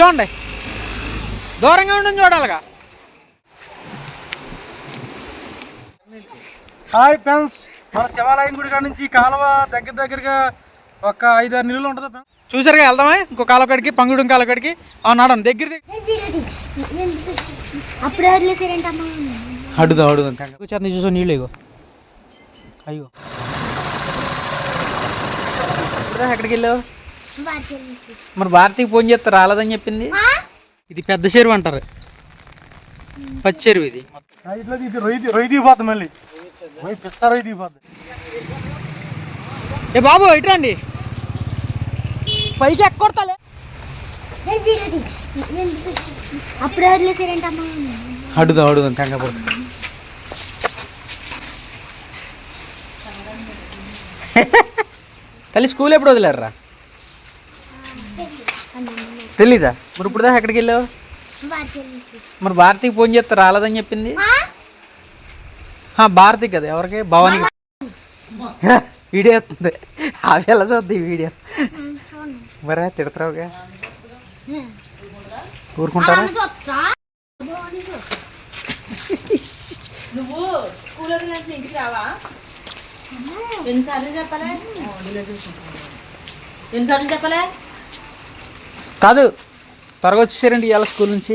చూడండి. దూరంగా ఉండని చూడాలిగా. హాయ్ ఫ్రెండ్స్ మన శివాలయం గుడి కాడ నుంచి కాలువ దగ్గర దగ్గరగా ఒక ఐదారు నీళ్ళు ఉంటుంది చూసారుగా వెళ్దామా? ఇంకో కాలకడికి పంగుడు కాలకడికి అవునాడం దగ్గర అప్పుడే వదిలేసారేంటమ్మా? అడుగుదాం అడుగుదాం కూర్చొని చూసా నీళ్ళు ఇగో. అయ్యో. ఎక్కడికి వెళ్ళావు? మరి భారతికి ఫోన్ చేస్తే రాలేదని చెప్పింది? ఇది పెద్ద చెరువు అంటారు. పచ్చి చెరువు ఇది. ఏ బాబు ఇట్రండి పైకి ఎక్కొడతాలే. అప్పుడే వదిలేసారేంటమ్మా అడుగుదాం తల్లి స్కూల్ ఎప్పుడు వదిలేరురా? తెలీదా? మరి ఇప్పుడు దాకా ఎక్కడికి వెళ్ళావు? మరి భారతికి ఫోన్ చేస్తే రాలేదని చెప్పింది? ఆ, భారతి కదా ఎవరికి? భవానీ. వీడియో వస్తుంది. అవి ఎలా చూద్ది ఈ వీడియో? మరే తిడతావుగా? ఊరుకుంటారా? నువ్వు స్కూల్ వదిలేసిన ఇంటికి రావా? ఎన్నిసార్లు చెప్పలే? ఎన్నిసార్లు చెప్పలే? కాదు త్వరగా వచ్చేసారండి ఇవాళ స్కూల్ నుంచి.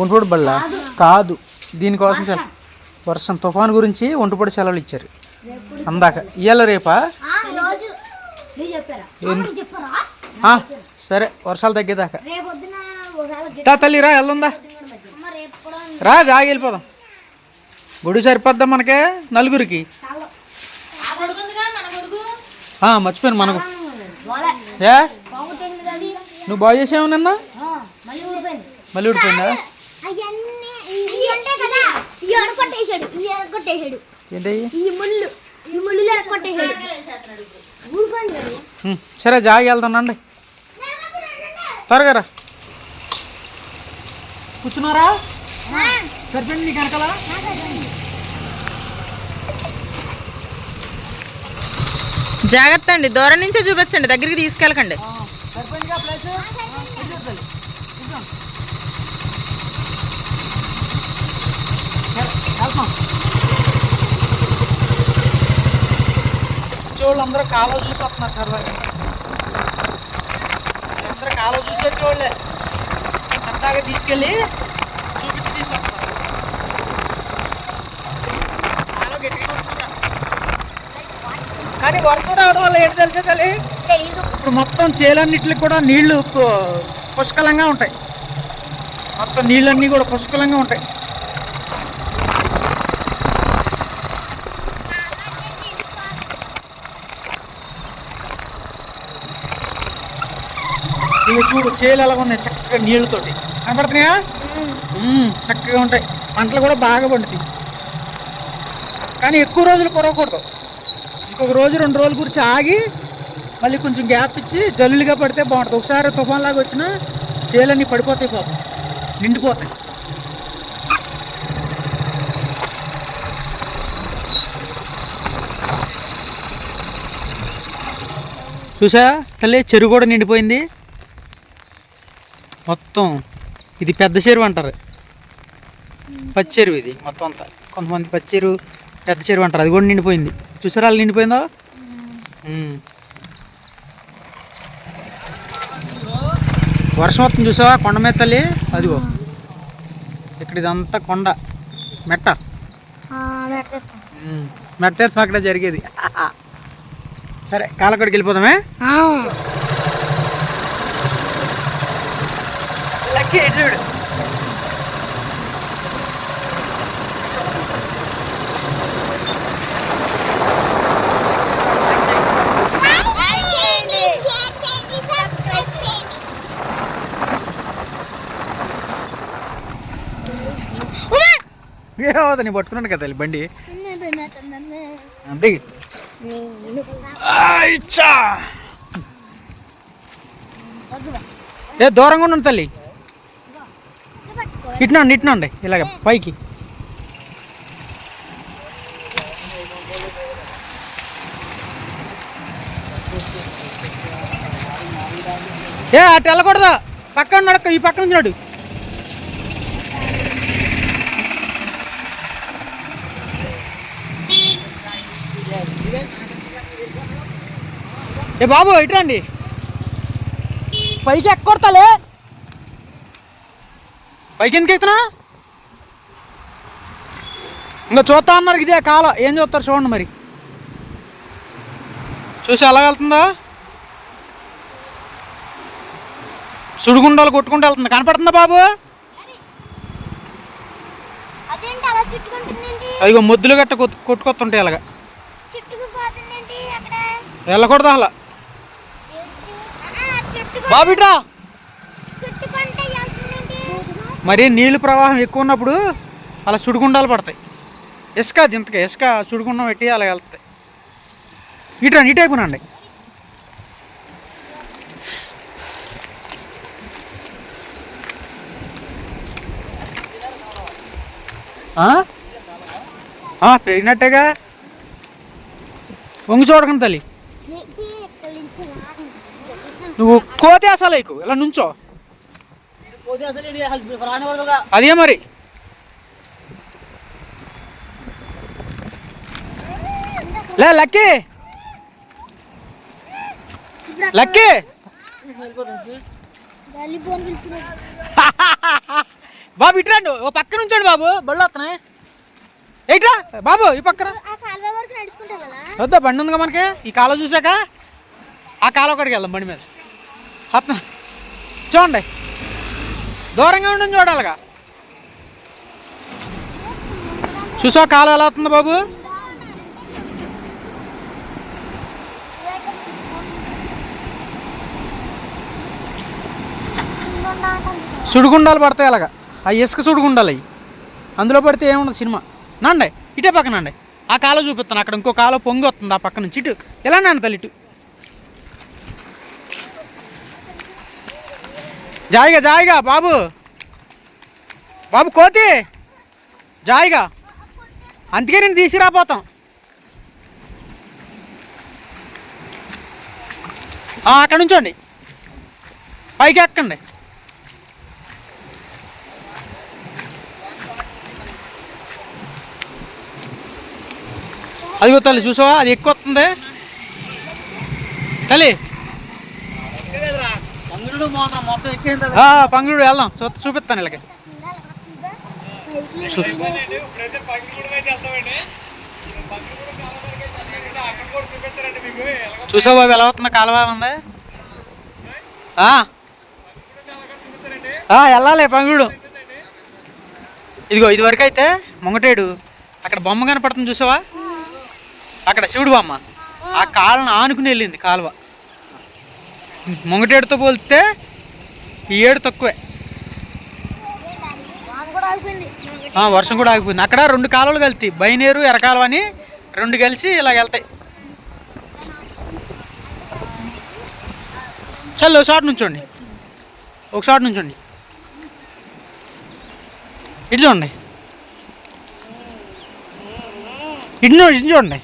ఒంటిపొడి బళ్ళ? కాదు దీనికోసం సార్ వర్షం తుఫాన్ గురించి ఒంటిపొడి సెలవులు ఇచ్చారు. అందాక ఇవాళ రేపా? సరే వర్షాలు తగ్గేదాకా. తా తల్లి రా వెళ్దా రా జాగి వెళ్ళిపోదాం. గుడి సరిపోద్దా మనకే నలుగురికి? మర్చిపోయాను మనకు. ఏ? నువ్వు బాగు చేసావు నిన్న మళ్ళీ ఊడిపోయింది. సరే జాగి వెళ్తానండి త్వరగా రా. కూర్చున్నారా? సరిపోయింది నీకు వెనకాల జాగ్రత్త అండి దూరం నుంచే చూపించండి దగ్గరికి తీసుకెళ్ళకండి. సరిపోయిందిగా ప్లేస్? అందరూ కాలువ చూసి వస్తున్నారు సరదాగా అందరూ కాలువ చూసి వచ్చేవాళ్ళే సరదాగా తీసుకెళ్ళి చూపించి తీసుకొస్తున్నారు కాలువ గట్టిగా ఉంటుందిరా. కానీ వర్షం రావడం వల్ల ఏంటి తెలుసా తల్లి తెలీదు. ఇప్పుడు మొత్తం చేలన్నిటికి కూడా నీళ్ళు పు- పుష్కలంగా ఉంటాయి. మొత్తం నీళ్ళన్నీ కూడా పుష్కలంగా ఉంటాయి. ఇవి చూడు చేలు ఎలా ఉన్నాయి? చక్కగా నీళ్ళతోటి. కనపడుతున్నాయా? చక్కగా ఉంటాయి. పంటలు కూడా బాగా పండుతాయి. కానీ ఎక్కువ రోజులు కురవకూడదు. ఒక రోజు రెండు రోజులు గురించి ఆగి మళ్ళీ కొంచెం గ్యాప్ ఇచ్చి జల్లులుగా పడితే బాగుంటుంది. ఒకసారి తుఫాన్ లాగా వచ్చినా చేలన్నీ పడిపోతాయి పాపం. నిండిపోతాయి. చూసా తల్లి చెరువు కూడా నిండిపోయింది. మొత్తం ఇది పెద్ద చెరువు అంటారు. పచ్చి చెరువు ఇది మొత్తం అంతా. కొంతమంది పచ్చి చెరువు పెద్ద చెరువు అంటారు. అది కూడా నిండిపోయింది. చూసారా అలా నిండిపోయిందో. వర్షం వస్తుంది చూసావా? కొండ మీద తల్లి. అదిగో. ఇక్కడ ఇదంతా కొండ. మెట్ట. ఉమ్. మెట్ట తెరిసి అక్కడ జరిగేది. సరే కాలక్కడికి వెళ్ళిపోదామే. లక్కీ చూడు. తర్వాత నేను పట్టుకున్నాను కదా తల్లి బండి. అంతే. ఏ దూరంగా ఉన్నాను తల్లి. ఇట్నండి ఇట్నండి ఇలాగ పైకి. ఏ అటు వెళ్ళకూడదు. పక్కన నడక ఈ పక్కన నుంచి నడు. ఏ బాబు ఇటు రండి. పైకి ఎక్కొడతాలే. పైకి ఎందుకు ఎక్కుతున్నా? ఇంకా చూస్తా అన్నారు ఇదే కాలం. ఏం చూస్తారు చూడండి మరి. చూసి ఎలా వెళ్తుందా? సుడిగుండాలు కొట్టుకుంటూ వెళ్తుంది. కనపడుతుందా బాబు? అదిగో ముద్దులు గట్ట కొట్టు కొట్టుకొస్తుంటాయి అలాగా వెళ్ళకూడదు అలా. ఆ, చుట్టుకు బాబు ఇట్రా చుట్టుకుంటే వెళ్తుందేంటి మరి నీళ్ళు ప్రవాహం ఎక్కువ ఉన్నప్పుడు అలా సుడిగుండాలు పడతాయి. ఇసుక అది ఇంతగా ఇసుక సుడిగుండం పెట్టి అలా వెళ్తాయి. ఇటు ఇటు అయిపోయినండి పెరిగినట్టేగా. వంగి చూడకండి తల్లి ఏంటి ఇక్కడ నుంచి లాగండి. నువ్వు కోతే అసలు ఇలా నుంచో? అదే మరి. లే లక్కీ. లక్కీ. బాబు ఇట్రండి ఓ పక్క నుంచండి బాబు. బళ్ళు వస్తున్నాయి. ఎయిట్రా? బాబు ఈ పక్కన. ఆ కదా వద్దా బండి ఉందిగా మనకి. ఈ కాలువ చూసాక? ఆ కాలువ ఒకటికి వెళ్దాం బండి మీద. వస్తున్నా చూడండి. దూరంగా ఉండడం చూడాలిగా. చూసా కాలు ఎలా అవుతుంది బాబు? సుడిగుండాలు పడతాయి అలాగా. ఆ ఇసుక సుడిగుండాలు అవి అందులో పడితే ఏముండదు సినిమా. నండి ఇటే పక్కనండి ఆ కాలు చూపిస్తాను. అక్కడ ఇంకో కాలు పొంగి వస్తుంది ఆ పక్క నుంచి. ఇటు. ఎలా నాన్న తల్లి ఇటు. జాయిగా జాయిగా బాబు. బాబు కోతి. జాయిగా. అందుకే నేను తీసుకురాపోతాం. అక్కడ నుంచోండి. పైకి ఎక్కండి. అదిగో తల్లి చూసావా? అది ఎక్కువ వస్తుంది. తల్లి పంగుడు వెళ్దాం. చూ చూపిస్తాను వీళ్ళకి చూసావా బాబు ఎలా అవుతుందో కాలువ ఉంది. ఆ. ఆ, వెళ్ళాలి పంగుడు. ఇదిగో ఇది వరకు అయితే మొంగటేడు అక్కడ బొమ్మ కనపడుతుంది చూసావా? అక్కడ శివుడు బొమ్మ. ఆ కాలను ఆనుకుని వెళ్ళింది కాలువ. మొంగటేడుతో పోలిస్తే ఈ ఏడు తక్కువే. వర్షం కూడా ఆగిపోయింది. అక్కడ రెండు కాలువలు కలుతాయి. బైనేరు ఎరకాలువ అని రెండు కలిసి ఇలా వెళ్తాయి. చల్లు ఒక షాట్ నుంచోండి. ఒక షాట్ నుంచోండి. ఇటు చూడండి. ఇటు ఇటు చూడండి.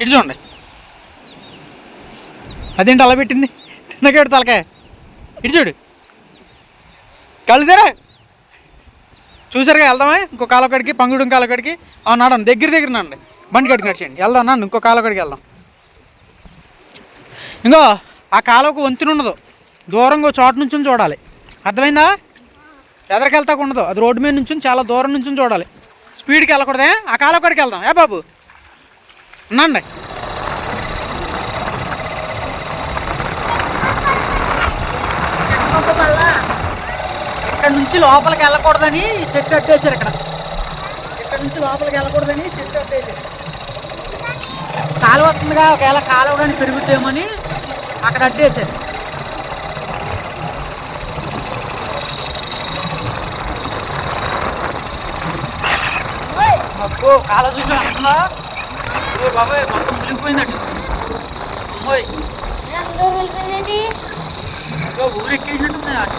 ఇటు చూడండి. అదేంటి అలా పెట్టింది? తిన్నకేడు తలకాయ. ఇటు చూడు. కళ్ళు తెరా. చూసారుగా వెళ్దామా? ఇంకో కాలకడికి పంగుడు కాలకడికి ఆ నాడండి దగ్గర దగ్గర నండి బండి కడికి నడిచేయండి. వెళ్దాం నన్ను ఇంకో కాలకడికి వెళ్దాం. ఇంకో ఆ కాలువకు వంతున ఉండదు దూరంగా ఓ చోట నుంచి చూడాలి. అర్థమైందా? ఎదరికెళ్తాకు ఉండదు అది రోడ్డు మీద నుంచి చాలా దూరం నుంచి చూడాలి. స్పీడ్కి వెళ్ళకూడదే. ఆ కాలకడికి వెళ్దాం. ఏ బాబు? నండి ఇక్కడ నుంచి లోపలికి వెళ్ళకూడదని చెట్టు అట్టేశారు ఇక్కడ. ఇక్కడ నుంచి లోపలికి వెళ్ళకూడదని చెట్టు అట్టేశారు. కాలువ వస్తుందిగా ఒకవేళ కాలువ కానీ పెరుగుతామని అక్కడ ఓయ్ అబ్బో కాలువ చూసి వస్తుందా? ఓ బాబాయ్ మొత్తం మునిగిపోయిందండి. అమ్మోయ్. రంగు వెళ్ళిపోయిందేంటి ఇదిగో ఊరు ఎక్కేసినట్టుంది అటు.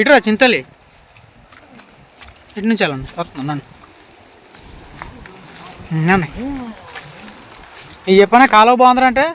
ఇటురా చింతలి. ఇటు నుంచి వెళ్ళండి. వస్తున్నాను ఉన్నాను ఈ చెప్పనా కాలువ బాగుందిరా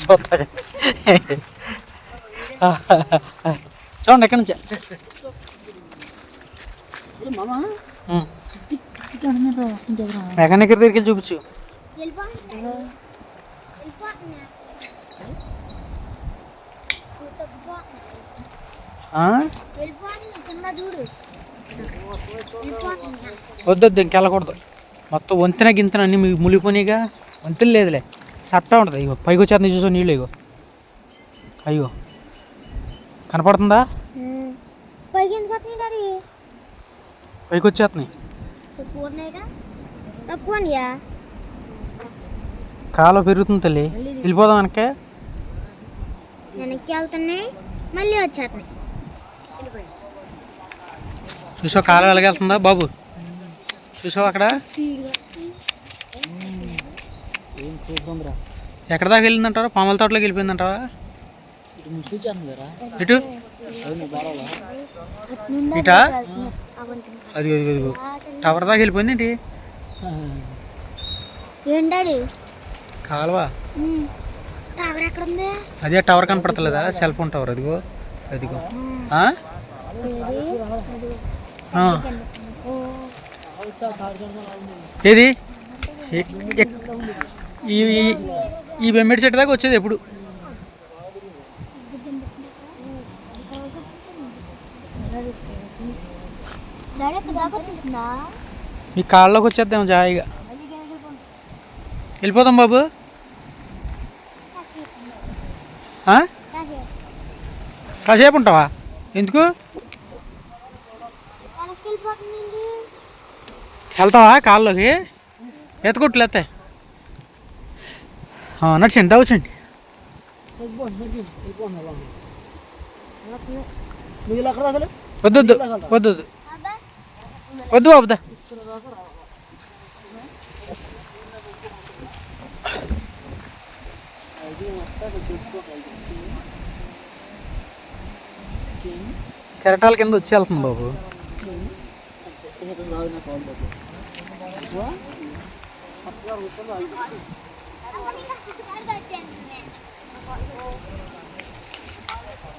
చూస్తారు చూడండి ఎక్కడి నుంచి? ఉమ్. మెకానిక్ దగ్గరికి వెళ్ళి చూపించు. వద్దొద్దు ఇంకెళ్ళకూడదు. మొత్తం వంతెన గింతన అన్ని మీ- మునిగిపోయినాయిగా లేదులే. సట్ట ఉంటుంది. ఇగో పైకి వచ్చేస్తుంది చూసో నీళ్ళు ఇగో. అయ్యో. కనపడుతుందా? పైకి వచ్చేస్తున్నాయి కాలువ పెరుగుతుంది తల్లి. వెళ్ళిపోదాం వెనకే వెనక్కి వెళ్తున్నాయి. మళ్ళీ వచ్చేస్తున్నాయి. చూసావు కాలువ ఎలాగెళ్తుందా బాబు? చూసావు అక్కడ? ఎక్కడ దాకా వెళ్ళిందంటారా? పాముల తోటలోకి వెళ్ళిపోయిందంటావా? ఇటు ఇటా? అది అది అది టవర్ దాకా వెళ్ళిపోయింది ఏంటి? ఏం డాడీ? కాలువ? టవర్ ఎక్కడ ఉంది అదే టవర్ కనపడతలేదా? సెల్ ఫోన్ టవర్ అదిగో అదిగో. ఆ? ఆ. ఏది? ఈ ఈ- బెమ్మిడి చెట్టు దాకా వచ్చేది ఎప్పుడు? మీ కాళ్ళలోకి వచ్చేద్దాం జాయిగా. వెళ్ళిపోదాం బాబు? కాసేపు ఉంటావా? ఎందుకు? వెళ్తావా కాళ్ళలోకి? ఎత్తుకొట్లు ఎత్తే నడిచండి దావచ్చండి వద్దు వద్దు వద్దు వద్దు. వద్దు బాబు కెరటాల కింద వచ్చి వెళ్తుంది బాబు.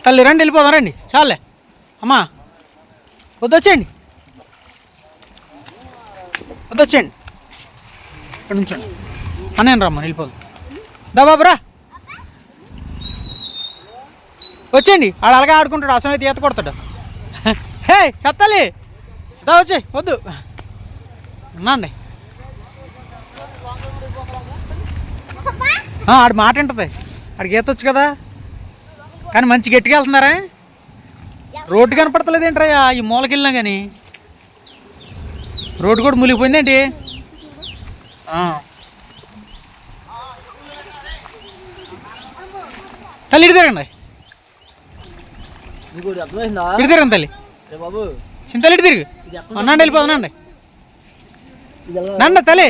తల్లి రండి వెళ్ళిపోదాం రండి. చాలే. అమ్మా వద్దొచ్చేయండి. వద్దొచ్చేయండి. ఇక్కడ నుంచోండి. అన్నయ్య రమ్మని వెళ్ళిపోదాం. దా బాబురా వచ్చేయండి. ఆడ అలాగే ఆడుకుంటాడు అసలు అయితే ఈత కొడతాడు. హే కత్తాలి దా వచ్చే వద్దు. ఉన్నాండి. ఆడు మాట వింటది. ఆడికి ఈత వచ్చు కదా. కానీ మంచి గట్టిగా వెళ్తున్నారా? రోడ్డు కనపడతలేదు ఏంట్రా ఈ మూలకి వెళ్ళినా కానీ రోడ్డు కూడా మునిగిపోయిందేంటి? ఆ. తల్లి ఇటు తిరగండి. ఇటు తిరగండి తల్లి. చింతలు ఇటు తిరిగి. అన్నాండి వెళ్ళిపోదానండి ఇది ఎలా? నండి తల్లి.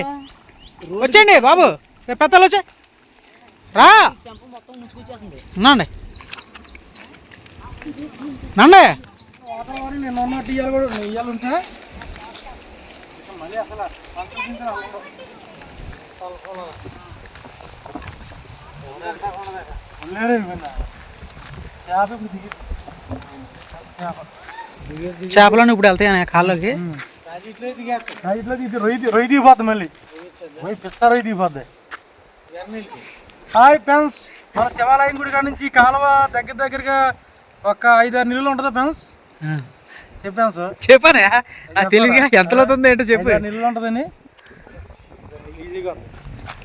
వచ్చేయండి బాబు. రేపు పెద్దలు వచ్చే రా. నండి నండి? కూడా చేపలను ఇప్పుడు వెళ్తాయి కాళ్ళకి. రొయ్య రొయ్యి రొయ్యి దిగిపోద్ది మళ్ళీ పిచ్చ రొయ్యి దిగిపోద్ది హాయ్ ఫ్రెండ్స్ మన శివాలయం గుడి కాడ నుంచి కాలువ దగ్గర దగ్గరగా ఒక ఐదారు నీళ్ళు ఉంటుందా పెన్స్? చెప్పాను? సార్ చెప్పానే తెలియదుగా ఎంతలో అవుతుంది ఏంటో చెప్పు. నీళ్ళు ఉంటుందని. ఈజీగా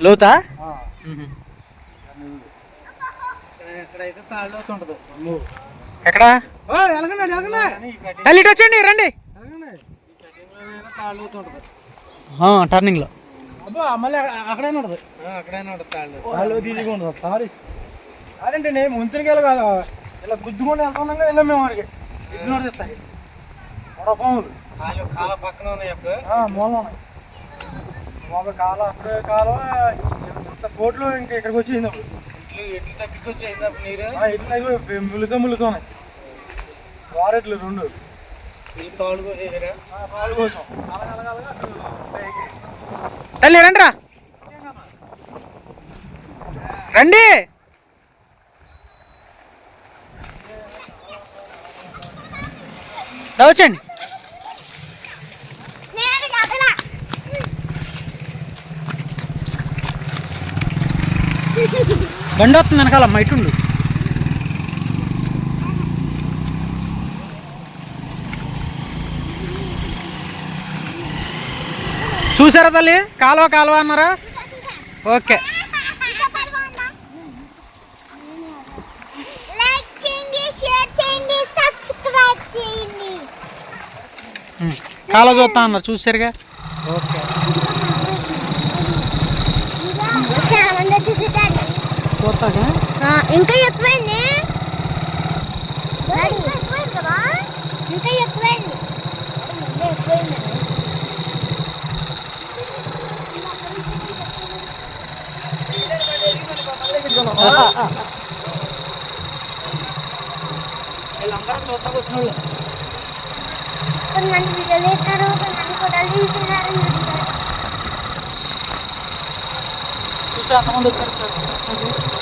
లోతా. ఎక్కడ? ఓ, ఎలాగండి ఎలాగండి తల్లి ఇటు వచ్చండి రండి. టర్నింగ్లో అబ్బా మళ్ళీ అక్కడే ఉండదు అక్కడైనా ఉంటుంది తాళ్ళు. తాళ్ళు ఈజీగా ఉండదు సారీ అదేంటి నేను ముంతునికి వెళ్ళి కాదు. ఇలా గుద్దుకొని వెళ్తున్నాగా వెళ్ళాం మేము వాడికి ఇద్దరు నడిస్తాయి పాములు కాలు కాల పక్కన ఉన్నాయి అప్పుడు. మూలం ఉన్నాయి. ఒక కాలం అప్పుడే కాలం ఇంత కోట్లు ఇంకా ఇక్కడికి వచ్చింది అప్పుడు. ఇట్లు ఎట్లు తగ్గికొచ్చేది అప్పుడు నీరు. ఆ, ఇట్లా ఇగో ములుతో ములుతున్నాయి వారెట్లు రెండు. ఈ తాళ్ళు కోసేసారా ఆ, పాలు కోసం అలగలగలగా పైకి. తల్లి రండి రా రండి. వచ్చండి బండి వస్తుంది వెనకాల ఇటుండు చూసారా తల్లి? కాలువ కాలువ అన్నారా? ఓకే. ఉం. కాలువ చూస్తా అన్నారు చూసారుగా ఓకే చాలా మంది వచ్చేసేటారు చూస్తాగా ఇంకా ఎక్కువైంది ఎక్కువైంది. ఇంకా వీళ్ళందరూ చూస్తా వచ్చిన వాళ్ళు కొంతమంది వీడియోలు తీస్తారు కొంతమంది ఫోటోలు తీస్తున్నారు చూసి అంతమంది వచ్చారు చూడండి